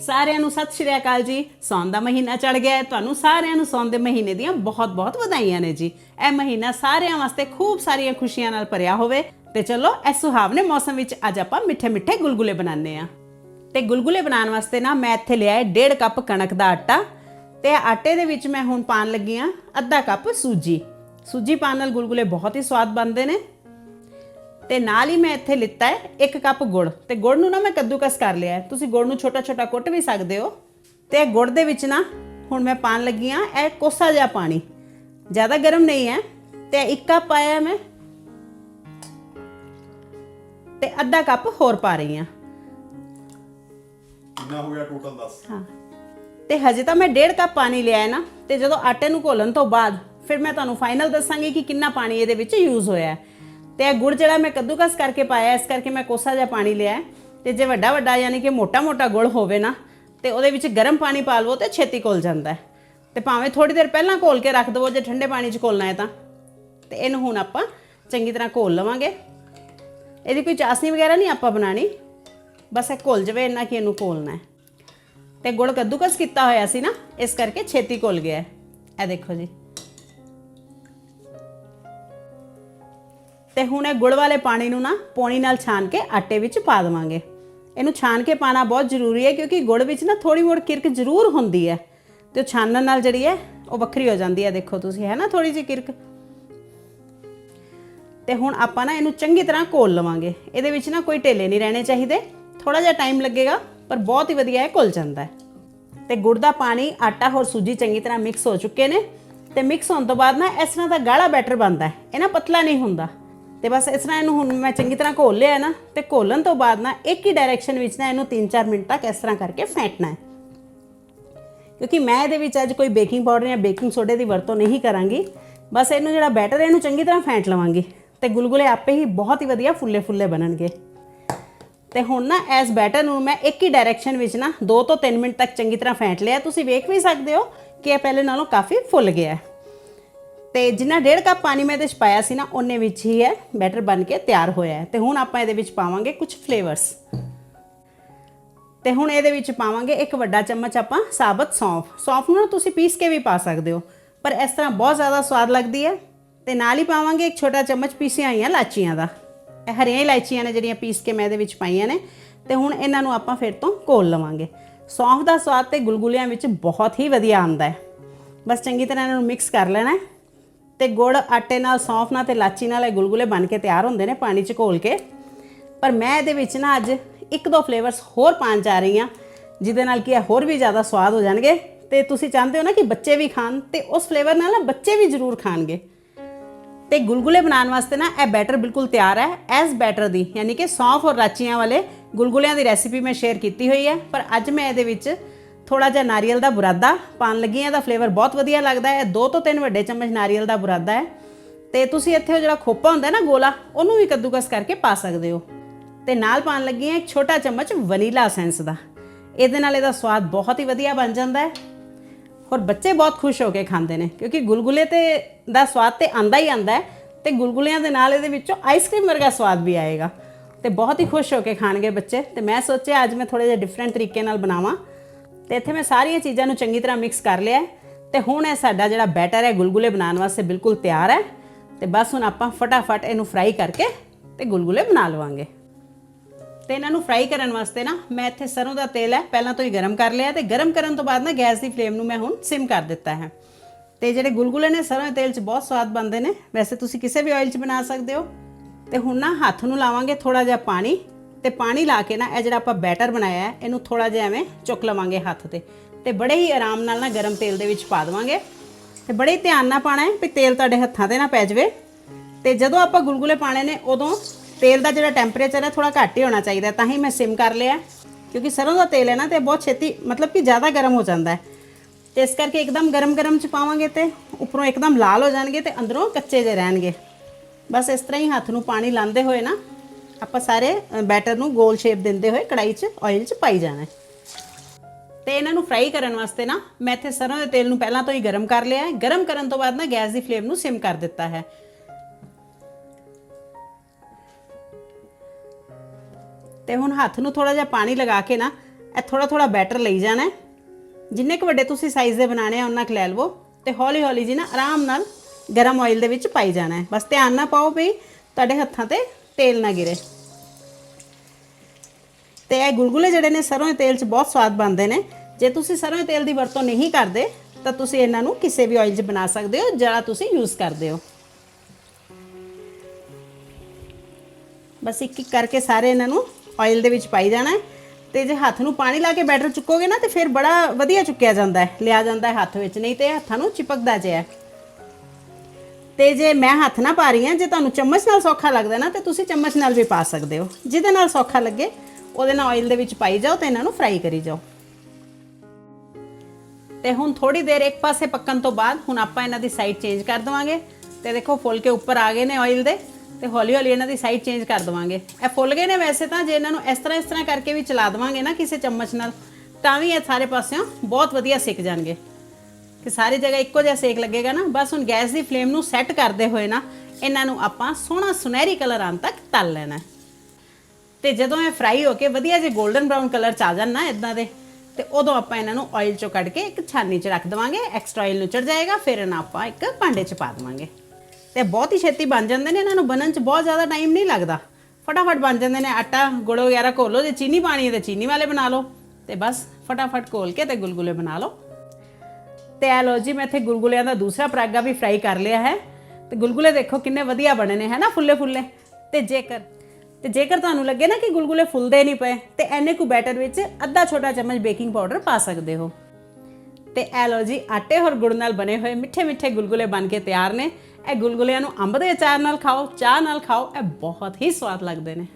ਸਾਰਿਆਂ ਨੂੰ ਸਤਿ ਸ਼੍ਰੀ ਅਕਾਲ ਜੀ। ਸੌਣ ਦਾ ਮਹੀਨਾ ਚੜ ਗਿਆ ਹੈ। ਤੁਹਾਨੂੰ ਸਾਰਿਆਂ ਨੂੰ ਸੌਣ ਦੇ ਮਹੀਨੇ ਦੀਆਂ ਬਹੁਤ-ਬਹੁਤ ਵਧਾਈਆਂ ਨੇ ਜੀ। ਇਹ ਮਹੀਨਾ ਸਾਰਿਆਂ ਵਾਸਤੇ ਖੂਬ ਸਾਰੀਆਂ ਖੁਸ਼ੀਆਂ ਨਾਲ ਭਰਿਆ ਹੋਵੇ। ਤੇ ਚਲੋ, ਇਸ ਸੁਹਾਵਨੇ ਮੌਸਮ ਵਿੱਚ ਅੱਜ ਆਪਾਂ ਮਿੱਠੇ-ਮਿੱਠੇ ਗੁਲਗੁਲੇ ਬਣਾਉਂਦੇ ਆ ਤੇ ਗੁਲਗੁਲੇ ਬਣਾਉਣ ਵਾਸਤੇ ਨਾ ਮੈਂ ਇੱਥੇ ਲਿਆ ਹੈ 1.5 ਕੱਪ ਕਣਕ ਦਾ ਆਟਾ। ਤੇ ਆਟੇ ਦੇ ਵਿੱਚ ਮੈਂ ਹੁਣ ਪਾਣ ਲੱਗੀ ਆ ਅੱਧਾ ਕੱਪ ਸੂਜੀ। ਸੂਜੀ ਪਾਣ ਨਾਲ ਗੁਲਗੁਲੇ ਬਹੁਤ ਹੀ ਸਵਾਦ ਬਣਦੇ ਨੇ। ਤੇ ਨਾਲ ਹੀ ਮੈਂ ਇੱਥੇ ਲਿੱਤਾ ਹੈ 1 ਕੱਪ ਗੁੜ। ਤੇ ਗੁੜ ਨੂੰ ਨਾ ਮੈਂ ਕੱਦੂਕਸ ਕਰ ਲਿਆ ਹੈ। ਤੁਸੀਂ ਗੁੜ ਨੂੰ ਛੋਟਾ ਛੋਟਾ ਕੁੱਟ ਵੀ ਸਕਦੇ ਹੋ। ਤੇ ਗੁੜ ਦੇ ਵਿੱਚ ਨਾ ਹੁਣ ਮੈਂ ਪਾਣ ਲੱਗੀ ਆ ਇਹ ਕੋਸਾ ਜਿਹਾ ਪਾਣੀ। ਜ਼ਿਆਦਾ ਗਰਮ ਨਹੀਂ ਹੈ। ਤੇ 1 ਕੱਪ ਪਾਇਆ ਮੈਂ। ਤੇ ਅੱਧਾ ਕੱਪ ਹੋਰ ਪਾ ਰਹੀ ਆ ਕਿੰਨਾ ਹੋ ਗਿਆ ਟੋਟਲ ਦੱਸ? ਹਾਂ। ਤੇ ਹਜੇ ਤਾਂ ਮੈਂ 1.5 ਕੱਪ ਪਾਣੀ ਲਿਆ ਹੈ ਨਾ। ਤੇ ਜਦੋਂ ਆਟੇ ਨੂੰ ਘੋਲਣ ਤੋਂ ਬਾਅਦ ਫਿਰ ਮੈਂ ਤੁਹਾਨੂੰ ਫਾਈਨਲ ਦੱਸਾਂਗੀ ਕਿ ਕਿੰਨਾ ਪਾਣੀ ਇਹਦੇ ਵਿੱਚ ਯੂਜ਼ ਹੋਇਆ ਹੈ। ਤੇ ਇਹ ਗੁੜ ਜਿਹੜਾ ਮੈਂ ਕੱਦੂਕਸ ਕਰਕੇ ਪਾਇਆ, ਇਸ ਕਰਕੇ ਮੈਂ ਕੋਸਾ ਜਿਹਾ ਪਾਣੀ ਲਿਆ ਹੈ। ਤੇ ਜੇ ਵੱਡਾ ਵੱਡਾ ਯਾਨੀ ਕਿ ਮੋਟਾ ਮੋਟਾ ਗੁੜ ਹੋਵੇ ਨਾ, ਤੇ ਉਹਦੇ ਵਿੱਚ ਗਰਮ ਪਾਣੀ ਪਾ ਲਵੋ ਤੇ ਛੇਤੀ ਘੁਲ ਜਾਂਦਾ ਹੈ। ਤੇ ਭਾਵੇਂ ਥੋੜੀ ਦੇਰ ਪਹਿਲਾਂ ਘੋਲ ਕੇ ਰੱਖ ਦਵੋ, ਜੇ ਠੰਡੇ ਪਾਣੀ 'ਚ ਘੋਲਣਾ ਹੈ ਤਾਂ। ਤੇ ਇਹਨੂੰ ਹੁਣ ਆਪਾਂ ਚੰਗੀ ਤਰ੍ਹਾਂ ਘੋਲ ਲਵਾਂਗੇ। ਇਹਦੀ ਕੋਈ ਚਾਸਨੀ ਵਗੈਰਾ ਨਹੀਂ ਆਪਾਂ ਬਣਾਣੀ ਬਸ ਇਹ ਘੁਲ ਜਵੇ, ਇੰਨਾ ਕਿ ਇਹਨੂੰ ਘੋਲਣਾ ਹੈ। ਤੇ ਗੁੜ ਕੱਦੂਕਸ ਕੀਤਾ ਹੋਇਆ ਸੀ ਨਾ, ਇਸ ਕਰਕੇ ਛੇਤੀ ਘੁਲ ਗਿਆ ਇਹ ਦੇਖੋ ਜੀ। ਤੇ ਹੁਣ ਇਹ ਗੁੜ ਵਾਲੇ ਪਾਣੀ ਨੂੰ ਨਾ ਪੌਣੀ ਨਾਲ ਛਾਣ ਕੇ ਆਟੇ ਵਿੱਚ ਪਾ ਦੇਵਾਂਗੇ। ਇਹਨੂੰ ਛਾਨ ਕੇ ਪਾਣਾ ਬਹੁਤ ਜ਼ਰੂਰੀ ਹੈ ਕਿਉਂਕਿ ਗੁੜ ਵਿੱਚ ਨਾ ਥੋੜੀ ਮੋੜ ਕਿਰਕ ਜ਼ਰੂਰ ਹੁੰਦੀ ਹੈ ਤੇ ਉਹ ਛਾਨਣ ਨਾਲ ਜਿਹੜੀ ਹੈ ਉਹ ਵੱਖਰੀ ਹੋ ਜਾਂਦੀ ਹੈ, ਦੇਖੋ ਤੁਸੀਂ, ਹੈ ਨਾ ਥੋੜੀ ਜਿਹੀ ਕਿਰਕ? ਤੇ ਹੁਣ ਆਪਾਂ ਨਾ ਇਹਨੂੰ ਚੰਗੀ ਤਰ੍ਹਾਂ ਘੋਲ ਲਵਾਂਗੇ। ਇਹਦੇ ਵਿੱਚ ਨਾ ਕੋਈ ਢੇਲੇ ਨਹੀਂ ਰਹਿਣੇ ਚਾਹੀਦੇ। ਥੋੜਾ ਜਿਹਾ ਟਾਈਮ ਲੱਗੇਗਾ, ਪਰ ਬਹੁਤ ਹੀ ਵਧੀਆ ਇਹ ਘੁਲ ਜਾਂਦਾ ਹੈ। ਤੇ ਗੁੜ ਦਾ ਪਾਣੀ, ਆਟਾ ਹੋਰ ਸੂਜੀ ਚੰਗੀ ਤਰ੍ਹਾਂ ਮਿਕਸ ਹੋ ਚੁੱਕੇ ਨੇ। ਤੇ ਮਿਕਸ ਹੋਣ ਤੋਂ ਬਾਅਦ ਨਾ ਇਸ ਤਰ੍ਹਾਂ ਦਾ ਗਾੜਾ ਬੈਟਰ ਬਣਦਾ ਹੈ। ਇਹ ਨਾ ਪਤਲਾ ਨਹੀਂ ਹੁੰਦਾ। ਤੇ ਬਸ ਇਸ ਤਰ੍ਹਾਂ ਇਹਨੂੰ ਹੁਣ ਮੈਂ ਚੰਗੀ ਤਰ੍ਹਾਂ ਘੋਲ ਲਿਆ ਨਾ, ਤੇ ਘੋਲਣ ਤੋਂ ਬਾਅਦ ਨਾ ਇੱਕ ਹੀ ਡਾਇਰੈਕਸ਼ਨ ਵਿੱਚ ਨਾ ਇਹਨੂੰ 3-4 ਮਿੰਟ ਤੱਕ ਇਸ ਤਰ੍ਹਾਂ ਕਰਕੇ ਫੈਂਟਣਾ ਹੈ। ਕਿਉਂਕਿ ਮੈਂ ਇਹਦੇ ਵਿੱਚ ਅੱਜ ਕੋਈ ਬੇਕਿੰਗ ਪਾਊਡਰ ਜਾਂ ਬੇਕਿੰਗ ਸੋਡੇ ਦੀ ਵਰਤੋਂ ਨਹੀਂ ਕਰਾਂਗੀ। ਬਸ ਇਹਨੂੰ ਜਿਹੜਾ ਬੈਟਰ ਇਹਨੂੰ ਚੰਗੀ ਤਰ੍ਹਾਂ ਫੈਂਟ ਲਵਾਂਗੀ। ਤੇ ਗੁਲਗੁਲੇ ਆਪੇ ਹੀ ਬਹੁਤ ਹੀ ਵਧੀਆ ਫੁੱਲੇ ਫੁੱਲੇ ਬਣਨਗੇ। ਤੇ ਹੁਣ ਨਾ ਇਸ ਬੈਟਰ ਨੂੰ ਮੈਂ ਇੱਕ ਹੀ ਡਾਇਰੈਕਸ਼ਨ ਵਿੱਚ ਨਾ 2 ਤੋਂ 3 ਮਿੰਟ ਤੱਕ ਚੰਗੀ ਤਰ੍ਹਾਂ ਫੈਂਟ ਲਿਆ। ਤੁਸੀਂ ਵੇਖ ਵੀ ਸਕਦੇ ਹੋ ਕਿ ਇਹ ਪਹਿਲੇ ਨਾਲੋਂ ਕਾਫੀ ਫੁੱਲ ਗਿਆ ਹੈ। ਤੇ ਜਿੰਨਾ ਡੇਢ ਕੱਪ ਪਾਣੀ ਮੈਂ ਇਹਦੇ ਵਿੱਚ ਪਾਇਆ ਸੀ ਨਾ, ਉਹਨੇ ਵਿੱਚ ਹੀ ਹੈ ਬੈਟਰ ਬਣ ਕੇ ਤਿਆਰ ਹੋਇਆ ਹੈ। ਤੇ ਹੁਣ ਆਪਾਂ ਇਹਦੇ ਵਿੱਚ ਪਾਵਾਂਗੇ ਕੁਝ ਫਲੇਵਰਸ ਤੇ ਹੁਣ ਇਹਦੇ ਵਿੱਚ ਪਾਵਾਂਗੇ ਇੱਕ ਵੱਡਾ ਚਮਚ ਆਪਾਂ ਸਾਬਤ ਸੌਂਫ। ਸੌਂਫ ਨੂੰ ਨਾ ਤੁਸੀਂ ਪੀਸ ਕੇ ਵੀ ਪਾ ਸਕਦੇ ਹੋ, ਪਰ ਇਸ ਤਰ੍ਹਾਂ ਬਹੁਤ ਜ਼ਿਆਦਾ ਸਵਾਦ ਲੱਗਦੀ ਹੈ। ਤੇ ਨਾਲ ਹੀ ਪਾਵਾਂਗੇ ਇੱਕ ਛੋਟਾ ਚਮਚ ਪੀਸੀਆਂ ਹੋਈਆਂ ਲਾਚੀਆਂ ਦਾ। ਇਹ ਹਰੀਆਂ ਇਲਾਇਚੀਆਂ ਨੇ ਜਿਹੜੀਆਂ ਪੀਸ ਕੇ ਮੈਂ ਇਹਦੇ ਵਿੱਚ ਪਾਈਆਂ ਨੇ। ਤੇ ਹੁਣ ਇਹਨਾਂ ਨੂੰ ਆਪਾਂ ਫਿਰ ਤੋਂ ਘੋਲ ਲਵਾਂਗੇ। ਸੌਂਫ ਦਾ ਸਵਾਦ ਤੇ ਗੁਲਗੁਲਿਆਂ ਵਿੱਚ ਬਹੁਤ ਹੀ ਵਧੀਆ ਆਉਂਦਾ ਹੈ। ਬਸ ਚੰਗੀ ਤਰ੍ਹਾਂ ਇਹਨਾਂ ਨੂੰ ਮਿਕਸ ਕਰ ਲੈਣਾ ਹੈ। ਤੇ ਗੁੜ ਆਟੇ ਨਾਲ, ਸੌਂਫ ਨਾਲ ਤੇ ਲਾਚੀ ਨਾਲ ਇਹ ਗੁਲਗੁਲੇ ਬਣ ਕੇ ਤਿਆਰ ਹੁੰਦੇ ਨੇ ਪਾਣੀ 'ਚ ਘੋਲ ਕੇ। ਪਰ ਮੈਂ ਇਹਦੇ ਵਿੱਚ ਨਾ ਅੱਜ ਇੱਕ ਦੋ ਫਲੇਵਰਸ ਹੋਰ ਪਾਉਣ ਜਾ ਰਹੀ ਹਾਂ, ਜਿਹਦੇ ਨਾਲ ਕਿ ਇਹ ਹੋਰ ਵੀ ਜ਼ਿਆਦਾ ਸਵਾਦ ਹੋ ਜਾਣਗੇ। ਤੇ ਤੁਸੀਂ ਚਾਹੁੰਦੇ ਹੋ ਨਾ ਕਿ ਬੱਚੇ ਵੀ ਖਾਣ ਤੇ ਉਸ ਫਲੇਵਰ ਨਾਲ ਨਾ ਬੱਚੇ ਵੀ ਜ਼ਰੂਰ ਖਾਣਗੇ। ਤੇ ਗੁਲਗੁਲੇ ਬਣਾਉਣ ਵਾਸਤੇ ਨਾ ਇਹ ਬੈਟਰ ਬਿਲਕੁਲ ਤਿਆਰ ਹੈ ਐਸ ਬੈਟਰ ਦੀ, ਯਾਨੀ ਕਿ ਸੌਂਫ ਔਰ ਰਾਚੀਆਂ ਵਾਲੇ ਗੁਲਗੁਲਿਆਂ ਦੀ ਰੈਸਿਪੀ ਮੈਂ ਸ਼ੇਅਰ ਕੀਤੀ ਹੋਈ ਹੈ। ਪਰ ਅੱਜ ਮੈਂ ਇਹਦੇ ਵਿੱਚ ਥੋੜਾ ਜਿਹਾ ਨਾਰੀਅਲ ਦਾ ਬੁਰਾਦਾ ਪਾਣ ਲੱਗੀ ਹਾਂ ਦਾ ਫਲੇਵਰ ਬਹੁਤ ਵਧੀਆ ਲੱਗਦਾ ਹੈ। ਦੋ ਤੋਂ ਤਿੰਨ ਵੱਡੇ ਚਮਚ ਨਾਰੀਅਲ ਦਾ ਬੁਰਾਦਾ ਹੈ। ਤੇ ਤੁਸੀਂ ਇੱਥੇ ਉਹ ਜਿਹੜਾ ਖੋਪਾ ਹੁੰਦਾ ਨਾ ਗੋਲਾ, ਉਹਨੂੰ ਵੀ ਕੱਦੂਕਸ ਕਰਕੇ ਪਾ ਸਕਦੇ ਹੋ। ਤੇ ਨਾਲ ਪਾਣ ਲੱਗੀ ਹਾਂ ਇੱਕ ਛੋਟਾ ਚਮਚ ਵਨੀਲਾ ਐਸੈਂਸ ਦਾ। ਇਹਦੇ ਨਾਲ ਇਹਦਾ ਸਵਾਦ ਬਹੁਤ ਹੀ ਵਧੀਆ ਬਣ ਜਾਂਦਾ ਹੈ। ਔਰ ਬੱਚੇ ਬਹੁਤ ਖੁਸ਼ ਹੋ ਕੇ ਖਾਂਦੇ ਨੇ, ਕਿਉਂਕਿ ਗੁਲਗੁਲੇ ਤੇ ਦਾ ਸਵਾਦ ਤੇ ਆਂਦਾ ਹੀ ਆਂਦਾ ਹੈ। ਤੇ ਗੁਲਗੁਲਿਆਂ ਦੇ ਨਾਲ ਇਹਦੇ ਵਿੱਚੋਂ ਆਈਸਕ੍ਰੀਮ ਵਰਗਾ ਸਵਾਦ ਵੀ ਆਏਗਾ। ਤੇ ਬਹੁਤ ਹੀ ਖੁਸ਼ ਹੋ ਕੇ ਖਾਣਗੇ ਬੱਚੇ। ਤੇ ਮੈਂ ਸੋਚਿਆ ਅੱਜ ਮੈਂ ਥੋੜੇ ਜਿਹਾ ਡਿਫਰੈਂਟ ਤਰੀਕੇ ਨਾਲ ਬਣਾਵਾਂ। ਤੇ ਇੱਥੇ ਮੈਂ ਸਾਰੀਆਂ ਚੀਜ਼ਾਂ ਨੂੰ ਚੰਗੀ ਤਰ੍ਹਾਂ ਮਿਕਸ ਕਰ ਲਿਆ ਹੈ। ਤੇ ਹੁਣ ਇਹ ਸਾਡਾ ਜਿਹੜਾ ਬੈਟਰ ਹੈ, ਗੁਲਗੁਲੇ ਬਣਾਉਣ ਵਾਸਤੇ ਬਿਲਕੁਲ ਤਿਆਰ ਹੈ। ਤੇ ਬਸ ਹੁਣ ਆਪਾਂ ਫਟਾਫਟ ਇਹਨੂੰ ਫਰਾਈ ਕਰਕੇ ਤੇ ਗੁਲਗੁਲੇ ਬਣਾ ਲਵਾਂਗੇ। ਤੇ ਇਹਨਾਂ ਨੂੰ ਫਰਾਈ ਕਰਨ ਵਾਸਤੇ ਨਾ ਮੈਂ ਇੱਥੇ ਸਰੋਂ ਦਾ ਤੇਲ ਹੈ, ਪਹਿਲਾਂ ਤੋਂ ਹੀ ਗਰਮ ਕਰ ਲਿਆ ਤੇ ਗਰਮ ਕਰਨ ਤੋਂ ਬਾਅਦ ਨਾ ਗੈਸ ਦੀ ਫਲੇਮ ਨੂੰ ਮੈਂ ਹੁਣ ਸਿਮ ਕਰ ਦਿੱਤਾ ਹੈ। ਤੇ ਜਿਹੜੇ ਗੁਲਗੁਲੇ ਨੇ ਸਰੋਂ ਦੇ ਤੇਲ 'ਚ ਬਹੁਤ ਸਵਾਦ ਬਣਦੇ ਨੇ, ਵੈਸੇ ਤੁਸੀਂ ਕਿਸੇ ਵੀ ਆਇਲ 'ਚ ਬਣਾ ਸਕਦੇ ਹੋ। ਤੇ ਹੁਣ ਨਾ ਹੱਥ ਨੂੰ ਲਾਵਾਂਗੇ ਥੋੜਾ ਜਿਹਾ ਪਾਣੀ। ਤੇ ਪਾਣੀ ਲਾ ਕੇ ਨਾ ਇਹ ਜਿਹੜਾ ਆਪਾਂ ਬੈਟਰ ਬਣਾਇਆ ਹੈ, ਇਹਨੂੰ ਥੋੜਾ ਜਿਹਾ ਐਵੇਂ ਚੁੱਕ ਲਵਾਂਗੇ ਹੱਥ ਤੇ। ਤੇ ਬੜੇ ਹੀ ਆਰਾਮ ਨਾਲ ਨਾ ਗਰਮ ਤੇਲ ਦੇ ਵਿੱਚ ਪਾ ਦੇਵਾਂਗੇ। ਤੇ ਬੜੇ ਹੀ ਧਿਆਨ ਨਾਲ ਪਾਣਾ ਹੈ ਵੀ ਤੇਲ ਤੁਹਾਡੇ ਹੱਥਾਂ ਤੇ ਨਾ ਪੈ ਜਾਵੇ। ਤੇ ਜਦੋਂ ਆਪਾਂ ਗੁਲਗੁਲੇ ਪਾਣੇ ਨੇ, ਉਦੋਂ ਤੇਲ ਦਾ ਜਿਹੜਾ ਟੈਂਪਰੇਚਰ ਹੈ ਥੋੜਾ ਘੱਟ ਹੀ ਹੋਣਾ ਚਾਹੀਦਾ ਤਾਂ ਹੀ ਮੈਂ ਸਿਮ ਕਰ ਲਿਆ ਕਿਉਂਕਿ ਸਰੋਂ ਦਾ ਤੇਲ ਹੈ ਨਾ ਤੇ ਬਹੁਤ ਛੇਤੀ ਮਤਲਬ ਕਿ ਜ਼ਿਆਦਾ ਗਰਮ ਹੋ ਜਾਂਦਾ ਹੈ। ਤੇ ਇਸ ਕਰਕੇ ਇੱਕਦਮ ਗਰਮ ਗਰਮ ਚ ਪਾਵਾਂਗੇ ਤੇ ਉੱਪਰੋਂ ਇੱਕਦਮ ਲਾਲ ਹੋ ਜਾਣਗੇ ਤੇ ਅੰਦਰੋਂ ਕੱਚੇ ਜੇ ਰਹਿਣਗੇ। ਬਸ ਇਸ ਤਰ੍ਹਾਂ ਹੀ ਹੱਥ ਨੂੰ ਪਾਣੀ ਲਾਉਂਦੇ ਹੋਏ ਨਾ ਆਪਾਂ ਸਾਰੇ ਬੈਟਰ ਨੂੰ ਗੋਲ ਸ਼ੇਪ ਦਿੰਦੇ ਹੋਏ ਕੜਾਈ 'ਚ ਆਇਲ 'ਚ ਪਾਈ ਜਾਣਾ ਹੈ। ਤੇ ਇਹਨਾਂ ਨੂੰ ਫਰਾਈ ਕਰਨ ਵਾਸਤੇ ਨਾ ਮੈਂ ਇੱਥੇ ਸਰੋਂ ਦੇ ਤੇਲ ਨੂੰ ਪਹਿਲਾਂ ਤੋਂ ਹੀ ਗਰਮ ਕਰ ਲਿਆ ਹੈ। ਗਰਮ ਕਰਨ ਤੋਂ ਬਾਅਦ ਨਾ ਗੈਸ ਦੀ ਫਲੇਮ ਨੂੰ ਸਿਮ ਕਰ ਦਿੱਤਾ ਹੈ। ਤੇ ਹੁਣ ਹੱਥ ਨੂੰ ਥੋੜਾ ਜਿਹਾ ਪਾਣੀ ਲਗਾ ਕੇ ਨਾ ਇਹ ਥੋੜਾ ਥੋੜਾ ਬੈਟਰ ਲਈ ਜਾਣਾ ਹੈ। ਜਿੰਨੇ ਕੁ ਵੱਡੇ ਤੁਸੀਂ ਸਾਈਜ਼ ਦੇ ਬਣਾਣੇ ਆ ਉਹਨਾਂ ਕੁ ਲੈ ਲਵੋ। ਤੇ ਹੌਲੀ ਹੌਲੀ ਜੀ ਨਾ ਆਰਾਮ ਨਾਲ ਗਰਮ ਆਇਲ ਦੇ ਵਿੱਚ ਪਾਈ ਜਾਣਾ ਹੈ। ਬਸ ਧਿਆਨ ਨਾ ਪਾਓ ਵੀ ਤੁਹਾਡੇ ਹੱਥਾਂ ਤੇ ਤੇਲ ਨਾ ਗਿਰੇ। ਤੇ ਇਹ ਗੁਲਗੁਲੇ ਜਿਹੜੇ ਨੇ ਸਰੋਂ ਦੇ ਤੇਲ 'ਚ ਬਹੁਤ ਸਵਾਦ ਬਣਦੇ ਨੇ। ਜੇ ਤੁਸੀਂ ਸਰੋਂ ਦੇ ਤੇਲ ਦੀ ਵਰਤੋਂ ਨਹੀਂ ਕਰਦੇ, ਤਾਂ ਤੁਸੀਂ ਇਹਨਾਂ ਨੂੰ ਕਿਸੇ ਵੀ ਆਇਲ 'ਚ ਬਣਾ ਸਕਦੇ ਹੋ, ਜਿਹੜਾ ਤੁਸੀਂ ਯੂਜ਼ ਕਰਦੇ ਹੋ। ਬਸ ਇੱਕ ਇੱਕ ਕਰਕੇ ਸਾਰੇ ਇਹਨਾਂ ਨੂੰ ਆਇਲ ਦੇ ਵਿੱਚ ਪਾਈ ਜਾਣਾ ਹੈ। ਤੇ ਜੇ ਹੱਥ ਨੂੰ ਪਾਣੀ ਲਾ ਕੇ ਬੈਟਰ ਚੁੱਕੋਗੇ ਨਾ, ਤੇ ਫਿਰ ਬੜਾ ਵਧੀਆ ਚੁੱਕਿਆ ਜਾਂਦਾ ਹੈ। ਲਿਆ ਜਾਂਦਾ ਹੈ ਹੱਥ ਵਿੱਚ, ਨਹੀਂ ਤੇ ਇਹ ਹੱਥਾਂ ਨੂੰ ਚਿਪਕਦਾ ਜਿਹਾ ਤੇ ਜੇ ਮੈਂ ਹੱਥ ਨਾ ਪਾ ਰਹੀ ਹਾਂ, ਜੇ ਤੁਹਾਨੂੰ ਚਮਚ ਨਾਲ ਸੌਖਾ ਲੱਗਦਾ ਨਾ, ਤੇ ਤੁਸੀਂ ਚਮਚ ਨਾਲ ਵੀ ਪਾ ਸਕਦੇ ਹੋ। ਜਿਹਦੇ ਨਾਲ ਸੌਖਾ ਲੱਗੇ, ਉਹਦੇ ਨਾਲ ਆਇਲ ਦੇ ਵਿੱਚ ਪਾਈ ਜਾਓ ਤੇ ਇਹਨਾਂ ਨੂੰ ਫਰਾਈ ਕਰੀ ਜਾਓ। ਤੇ ਹੁਣ ਥੋੜੀ ਦੇਰ ਇੱਕ ਪਾਸੇ ਪੱਕਣ ਤੋਂ ਬਾਅਦ, ਹੁਣ ਆਪਾਂ ਇਹਨਾਂ ਦੀ ਸਾਈਡ ਚੇਂਜ ਕਰ ਦਵਾਂਗੇ। ਤੇ ਦੇਖੋ ਫੁੱਲ ਕੇ ਉੱਪਰ ਆ ਗਏ ਨੇ ਆਇਲ ਦੇ, ਤੇ ਹੌਲੀ ਹੌਲੀ ਇਹਨਾਂ ਦੀ ਸਾਈਡ ਚੇਂਜ ਕਰ ਦਵਾਂਗੇ। ਇਹ ਫੁੱਲ ਗਏ ਨੇ ਵੈਸੇ ਤਾਂ, ਜੇ ਇਹਨਾਂ ਨੂੰ ਇਸ ਤਰ੍ਹਾਂ ਇਸ ਤਰ੍ਹਾਂ ਕਰਕੇ ਵੀ ਚਲਾ ਦਵਾਂਗੇ ਨਾ ਕਿਸੇ ਚਮਚ ਨਾਲ, ਤਾਂ ਵੀ ਇਹ ਸਾਰੇ ਪਾਸਿਓਂ ਬਹੁਤ ਵਧੀਆ ਸਿੱਕ ਜਾਣਗੇ। ਕਿ ਸਾਰੀ ਜਗ੍ਹਾ ਇੱਕੋ ਜਿਹਾ ਸੇਕ ਲੱਗੇਗਾ ਨਾ, ਬਸ ਹੁਣ ਗੈਸ ਦੀ ਫਲੇਮ ਨੂੰ ਸੈੱਟ ਕਰਦੇ ਹੋਏ ਨਾ, ਇਹਨਾਂ ਨੂੰ ਆਪਾਂ ਸੋਹਣਾ ਸੁਨਹਿਰੀ ਕਲਰ ਆਉਣ ਤੱਕ ਤਲ ਲੈਣਾ ਹੈ। ਤੇ ਜਦੋਂ ਇਹ ਫਰਾਈ ਹੋ ਕੇ ਵਧੀਆ ਜੇ 골ਡਨ ਬ੍ਰਾਊਨ ਕਲਰ ਚ ਆ ਜਾਣ ਨਾ ਇਦਾਂ ਦੇ, ਤੇ ਉਦੋਂ ਆਪਾਂ ਇਹਨਾਂ ਨੂੰ ਆਇਲ ਚੋਂ ਕੱਢ ਕੇ ਇੱਕ ਛਾਨੀ 'ਚ ਰੱਖ ਦਵਾਂਗੇ ਐਕਸਟਰਾ ਆਇਲ ਨੁਚੜ ਜਾਏਗਾ, ਫਿਰ ਇਹਨਾਂ ਆਪਾਂ ਇੱਕ ਭਾਂਡੇ 'ਚ ਪਾ ਦਵਾਂਗੇ। ਤੇ ਬਹੁਤ ਹੀ ਛੇਤੀ ਬਣ ਜਾਂਦੇ ਨੇ ਇਹਨਾਂ ਨੂੰ ਬਣਨ 'ਚ, ਬਹੁਤ ਜ਼ਿਆਦਾ ਟਾਈਮ ਨਹੀਂ ਲੱਗਦਾ। ਫਟਾਫਟ ਬਣ ਜਾਂਦੇ ਨੇ ਆਟਾ, ਗੁੜ ਵਗੈਰਾ ਘੋਲ ਲਓ ਜੇ ਚੀਨੀ ਪਾਣੀ ਹੈ ਤੇ ਚੀਨੀ ਵਾਲੇ ਬਣਾ ਲਓ। ਤੇ ਬਸ ਫਟਾਫਟ ਘੋਲ ਕੇ ਤੇ ਗੁਲਗੁਲੇ ਬਣਾ ਲਓ। ਤੇ ਆ ਲਓ ਜੀ, ਮੈਂ ਇੱਥੇ ਗੁਲਗੁਲਿਆਂ ਦਾ ਦੂਸਰਾ ਪਰਾਗਾ ਵੀ ਫਰਾਈ ਕਰ ਲਿਆ ਹੈ। ਤੇ ਗੁਲਗੁਲੇ ਦੇਖੋ ਕਿੰਨੇ ਵਧੀਆ ਬਣੇ ਨੇ, ਹੈ ਨਾ? ਫੁੱਲੇ ਫੁੱਲੇ। ਤੇ ਜੇਕਰ ਤੇ ਜੇਕਰ ਤੁਹਾਨੂੰ ਲੱਗੇ ਨਾ ਕਿ ਗੁਲਗੁਲੇ ਫੁੱਲਦੇ ਨਹੀਂ ਪਏ, ਤੇ ਐਨੇ ਕੁ ਬੈਟਰ ਵਿੱਚ ਅੱਧਾ ਛੋਟਾ ਚਮਚ ਬੇਕਿੰਗ ਪਾਊਡਰ ਪਾ ਸਕਦੇ ਹੋ। ਤੇ ਇਹ ਲਓ ਜੀ, ਆਟੇ ਹੋਰ ਗੁੜ ਨਾਲ ਬਣੇ ਹੋਏ ਮਿੱਠੇ ਮਿੱਠੇ ਗੁਲਗੁਲੇ ਬਣ ਕੇ ਤਿਆਰ ਨੇ। ਇਹ ਗੁਲਗੁਲਿਆਂ ਨੂੰ ਅੰਬ ਦੇ ਅਚਾਰ ਨਾਲ ਖਾਓ, ਚਾਹ ਨਾਲ ਖਾਓ, ਇਹ ਬਹੁਤ ਹੀ ਸਵਾਦ ਲੱਗਦੇ ਨੇ।